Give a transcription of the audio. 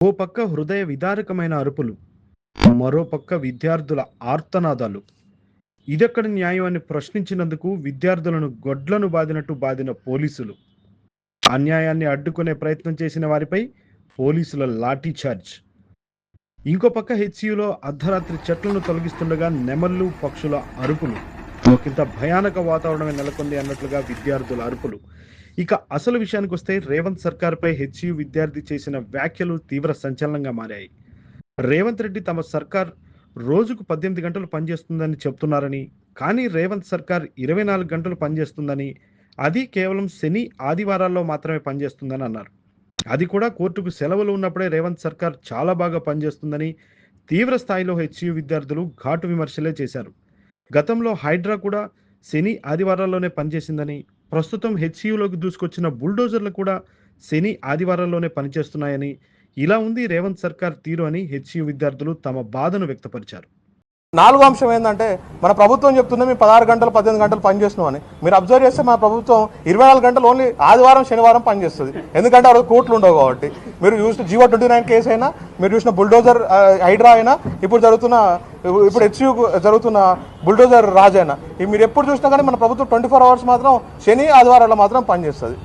ఓ పక్క హృదయ విదారకమైన అరుపులు మరో పక్క విద్యార్థుల ఆర్తనాదాలు. ఇదెక్కడ న్యాయం అని ప్రశ్నించినందుకు విద్యార్థులను గొడ్లను బాదినట్టు బాదిన పోలీసులు. అన్యాయాన్ని అడ్డుకునే ప్రయత్నం చేసిన వారిపై పోలీసుల లాఠీ చార్జ్. ఇంకో పక్క హెచ్సియులో అర్ధరాత్రి చెట్లను తొలగిస్తుండగా నెమళ్ళు పక్షుల అరుపులు. ఒకంత భయానక వాతావరణమే నెలకొంది అన్నట్లుగా విద్యార్థుల అరుపులు. ఇక అసలు విషయానికి వస్తే రేవంత్ సర్కార్పై హెచ్యు విద్యార్థి చేసిన వ్యాఖ్యలు తీవ్ర సంచలనంగా మారాయి. రేవంత్ రెడ్డి తమ సర్కార్ రోజుకు పద్దెనిమిది గంటలు పనిచేస్తుందని చెప్తున్నారని కానీ రేవంత్ సర్కార్ ఇరవై నాలుగు గంటలు పనిచేస్తుందని అది కేవలం శని ఆదివారాల్లో మాత్రమే పనిచేస్తుందని అన్నారు. అది కూడా కోర్టుకు సెలవులు ఉన్నప్పుడే రేవంత్ సర్కార్ చాలా బాగా పనిచేస్తుందని తీవ్ర స్థాయిలో హెచ్యు విద్యార్థులు ఘాటు విమర్శలే చేశారు. గతంలో హైడ్రా కూడా శని ఆదివారాల్లోనే పనిచేసిందని ప్రస్తుతం హెచ్సియులోకి దూసుకొచ్చిన బుల్డోజర్లు కూడా శని ఆదివారాల్లోనే పనిచేస్తున్నాయని ఇలా ఉంది రేవంత్ సర్కార్ తీరు అని హెచ్సియు విద్యార్థులు తమ బాధను వ్యక్తపరిచారు. నాలుగో అంశం ఏంటంటే మన ప్రభుత్వం చెప్తుంది మేము పదహారు గంటలు పద్దెనిమిది గంటలు పనిచేస్తున్నామని మీరు అబ్జర్వ్ చేస్తే మన ప్రభుత్వం ఇరవై నాలుగు గంటలు ఓన్లీ ఆదివారం శనివారం పనిచేస్తుంది. ఎందుకంటే ఆ రోజు ఉండవు కాబట్టి. మీరు చూసిన జీవో ట్వంటీ నైన్ కేసు అయినా మీరు చూసిన బుల్డోజర్ హైడ్రా అయినా ఇప్పుడు జరుగుతున్న ఇప్పుడు హెచ్యూ జరుగుతున్న బుల్డోజర్ రాజైన. ఇవి మీరు ఎప్పుడు చూసినా కానీ మన ప్రభుత్వం ట్వంటీ ఫోర్ అవర్స్ మాత్రం శని ఆదివారాల్లో మాత్రం పనిచేస్తుంది.